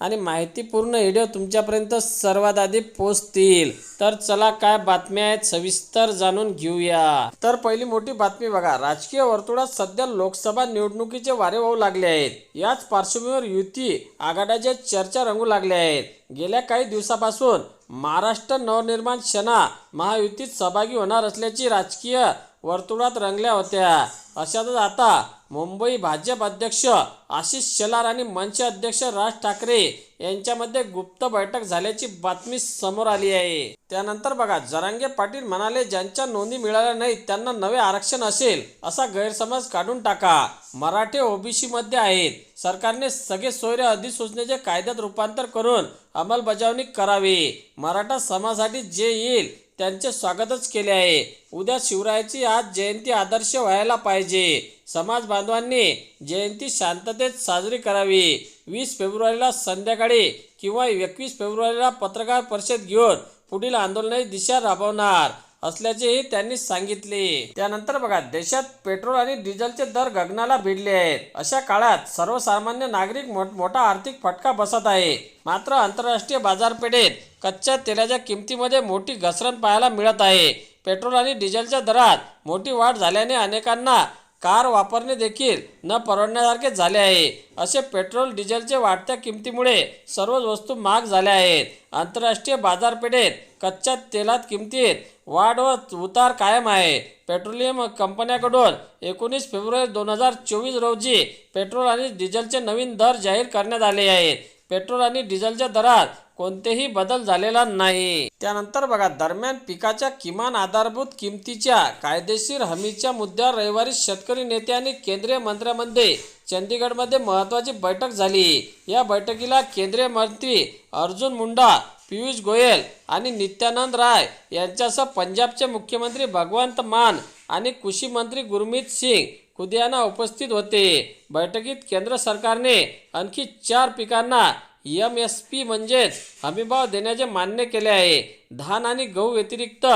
आणि माहितीपूर्ण व्हिडिओ तुमच्यापर्यंत सर्वात आधी पोहोचतील. तर चला काय बातम्या आहेत सविस्तर जाणून घेऊया. तर पहिली मोठी बातमी बघा. राजकीय वर्तुळात सध्या लोकसभा निवडणुकीचे वारे वाहू लागले आहेत. याच पार्श्वभूमीवर युती आघाड्याच्या चर्चा रंगू लागल्या आहेत. गेल्या काही दिवसापासून महाराष्ट्र नवनिर्माण सेना महायुतीत सहभागी होणार असल्याची राजकीय वर्तुळात रंगल्या होत्या. अशातच आता मुंबई भाजप अध्यक्ष आशिष शेलार आणि मनसे अध्यक्ष राज ठाकरे यांच्यामध्ये गुप्त बैठक झाल्याची बातमी समोर आली आहे. त्यानंतर बघा जरांगे पाटील म्हणाले ज्यांच्या नोंदी मिळाल्या नाहीत त्यांना नवे आरक्षण असेल असा गैरसमज काढून टाका. मराठे ओबीसी मध्ये आहेत. सरकारने सगळे सोयरे अधिसूचनेचे कायद्यात रूपांतर करून अंमलबजावणी करावी. मराठा समाजासाठी जे येईल त्यांचे स्वागतच केले आहे. उद्या शिवरायाची आज जयंती आदर्श व्हायला पाहिजे. समाज बांधवांनी जयंती शांततेत साजरी करावी. वीस फेब्रुवारीला संध्याकाळी किंवा एकवीस फेब्रुवारीला पत्रकार परिषद घेऊन पुढील आंदोलनाची दिशा राबवणार. असल्याचेही त्यांनी सांगितले. त्यानंतर बघा देशात पेट्रोल आणि डिझेलचे दर गगनाला भिडले आहेत. अशा काळात सर्वसामान्य नागरिक मोठा आर्थिक फटका बसत आहे. मात्र आंतरराष्ट्रीय बाजारपेठेत कच्च्या तेलाच्या किमतीमध्ये मोठी घसरण पाहायला मिळत आहे. पेट्रोल आणि डिझेलच्या दरात मोठी वाढ झाल्याने अनेकांना कार वापरणे देखील न परवडण्यासारखे झाले आहे. असे पेट्रोल डिझेलचे वाढत्या किमतीमुळे सर्वच वस्तू महाग झाल्या आहेत. आंतरराष्ट्रीय बाजारपेठेत कच्च्या तेलात किमतीत वाढ व उतार कायम आहे. पेट्रोलियम कंपन्याकडून एकोणीस फेब्रुवारी दोन हजार चोवीस रोजी पेट्रोल आणि डिझेलचे नवीन दर जाहीर करण्यात आले आहेत. पेट्रोल आणि डिझेलच्या दरात कोणतेही बदल झालेला नाही. त्यानंतर बघा दरम्यान पिकाच्या किमान आधारभूत किमतीच्या कायदेशीर हमीच्या मुद्द्यावर रविवारी शेतकरी नेते आणि केंद्रीय मंत्र्यांमध्ये चंदीगडमध्ये महत्वाची बैठक झाली. या बैठकीला केंद्रीय मंत्री अर्जुन मुंडा पियुष गोयल आणि नित्यानंद राय यांच्यासह पंजाबचे मुख्यमंत्री भगवंत मान आणि कृषी मंत्री गुरमीत सिंग खुदियाना उपस्थित होते. बैठकीत केंद्र सरकारने आणखी चार पिकांना एम एस पी म्हणजेच हमीभाव देण्याचे मान्य केले आहे. धान आणि गहू व्यतिरिक्त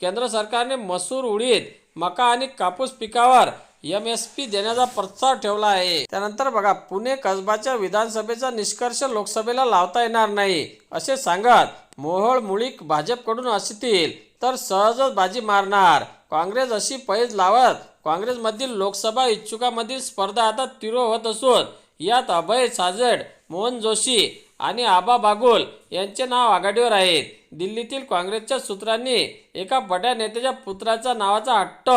केंद्र सरकारने मसूर उडीद मका आणि कापूस पिकावर एम एस पी देण्याचा प्रस्ताव ठेवला आहे. त्यानंतर बघा पुणे कसबाच्या विधानसभेचा निष्कर्ष लोकसभेला लावता येणार नाही असे सांगत मोहोळ मुळीक भाजपकडून असतील तर सहजच बाजी मारणार. काँग्रेस अशी पैज लावत काँग्रेसमधील लोकसभा इच्छुकामधील स्पर्धा आता तीव्र होत असून यात अभय साजड मोहन जोशी आणि आबा बागुल यांचे नाव आघाडीवर आहेत. दिल्लीतील काँग्रेसच्या सूत्रांनी एका बड्या नेत्याच्या पुत्राचा नावाचा हट्ट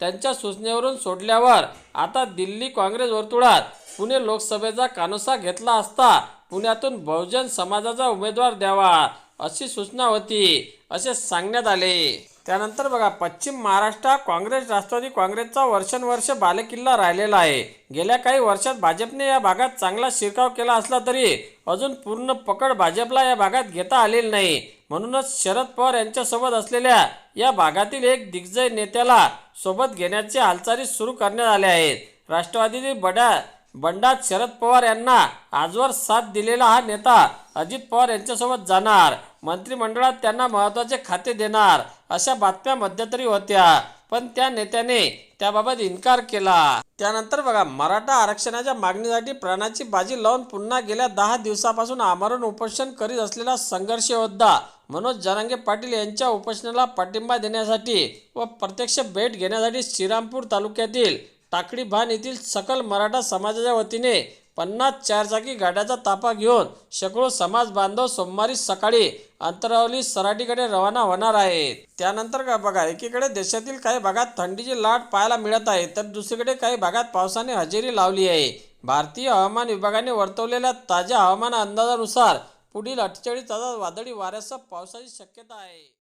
त्यांच्या सूचनेवरून सोडल्यावर आता दिल्ली काँग्रेस वर्तुळात पुणे लोकसभेचा कानोसा घेतला असता पुण्यातून बहुजन समाजाचा उमेदवार द्यावा अशी सूचना होती असे सांगण्यात आले. त्यानंतर बघा पश्चिम महाराष्ट्रात काँग्रेस राष्ट्रवादी काँग्रेसचा वर्षानुवर्ष बालेकिल्ला राहिलेला आहे. गेल्या काही वर्षात भाजपने या भागात चांगला शिरकाव केला असला तरी अजून पूर्ण पकड भाजपला या भागात घेता आलेली नाही. म्हणूनच शरद पवार यांच्यासोबत असलेल्या या भागातील एक दिग्गज नेत्याला सोबत घेण्याची हालचाली सुरू करण्यात आल्या आहेत. राष्ट्रवादीतील बड्या बंडात शरद पवार यांना आजवर साथ दिलेला हा नेता अजित पवार यांच्यासोबत जाणार. मंत्रिमंडळात त्यांना महत्त्वाचे खाते देणार अशा बातम्या मध्यंतरी होत्या. पण त्या नेत्याने त्याबाबत इन्कार केला. त्यानंतर बघा मराठा आरक्षणाच्या मागणीसाठी प्राणाची बाजी लावून पुन्हा गेल्या दहा दिवसापासून आमरण उपोषण करीत असलेला संघर्ष योद्धा मनोज जरांगे पाटील यांच्या उपोषणाला पाठिंबा देण्यासाठी व प्रत्यक्ष भेट घेण्यासाठी श्रीरामपूर तालुक्यातील टाकडी भान येथील सकल मराठा समाजाच्या वतीने पन्नास चारचाकी गाड्याचा ताफा घेऊन शेकडो समाज बांधव सोमवारी सकाळी अंतरावली सराटीकडे रवाना होणार आहेत. त्यानंतर का बघा एकीकडे देशातील काही भागात थंडीची लाट पाहायला मिळत आहे तर दुसरीकडे काही भागात पावसाने हजेरी लावली आहे. भारतीय हवामान विभागाने वर्तवलेल्या ताज्या हवामान अंदाजानुसार पुढील अठ्ठेचाळीस तासात वादळी वाऱ्यासह पावसाची शक्यता आहे.